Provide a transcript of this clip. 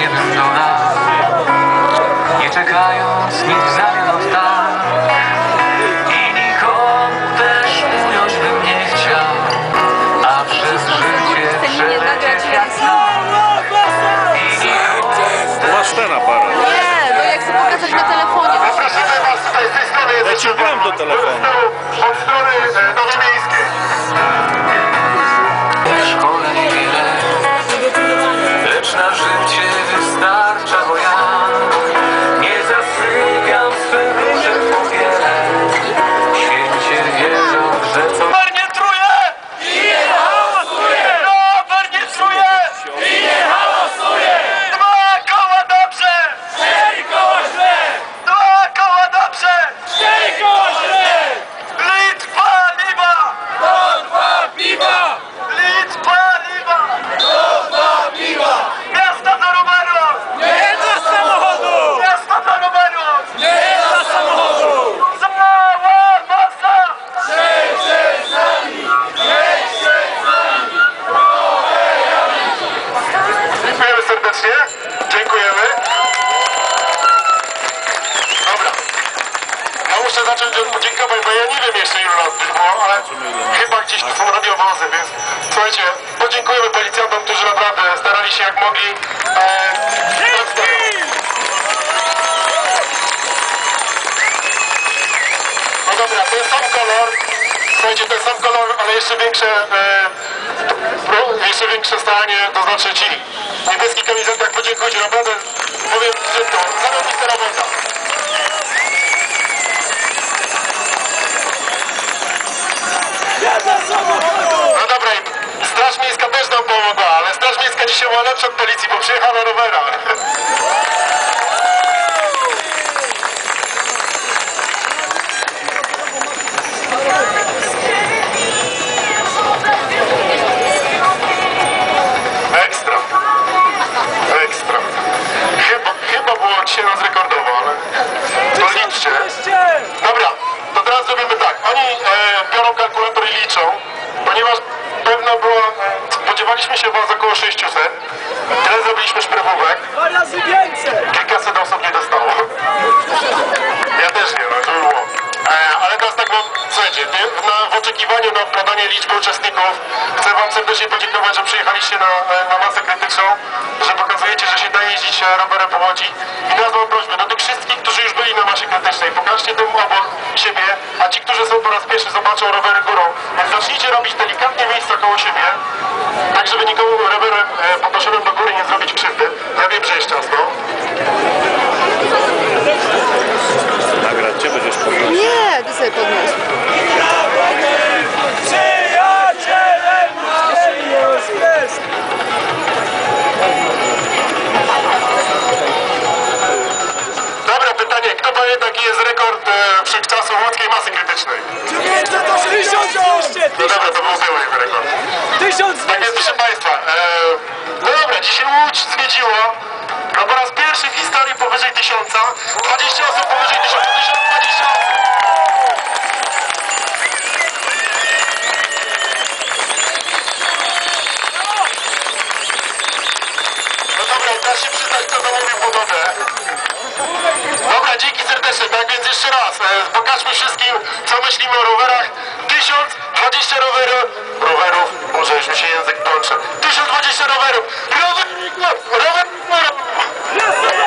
jednym do nas Nie czekając nic w zamian od tak I nikomu też ująć bym nie chciał A przez życie przelecieć jak Masz ten aparat. Nie, no jak chcę pokazać na telefonie. Zapraszamy Was tutaj z tej strony. Ja ci do telefonu. Od strony e, Nowomiejskiej. Jest sam kolor. Słuchajcie, jest sam kolor, ale jeszcze większe, e, jeszcze większe staranie, to znaczy ci niebieski kamizelkach podziękujcie, naprawdę powiem szybko, zarobista robota. No dobra, Straż Miejska też nam pomogła, ale Straż Miejska dzisiaj była lepsza od policji, bo przyjechała na rowerach. Liczby uczestników chcę wam serdecznie podziękować, że przyjechaliście na, e, na masę krytyczną, że pokazujecie, że się da jeździć e, rowerem po Łodzi. I teraz mam prośbę do tych wszystkich, którzy już byli na masie krytycznej, pokażcie tym obok siebie, a ci, którzy są po raz pierwszy zobaczą rowery górą, więc zacznijcie robić delikatnie miejsca koło siebie, tak żeby nikomu rowerem e, podnoszonym do góry nie zrobić krzywdy. da się przyznać, kto zamówił budowę. Dobra, dzięki serdecznie, tak więc jeszcze raz, e, pokażmy wszystkim, co myślimy o rowerach. 1020 rowerów, rowerów, może już mi się język plącze. 1020 rowerów, rower, rower, rower.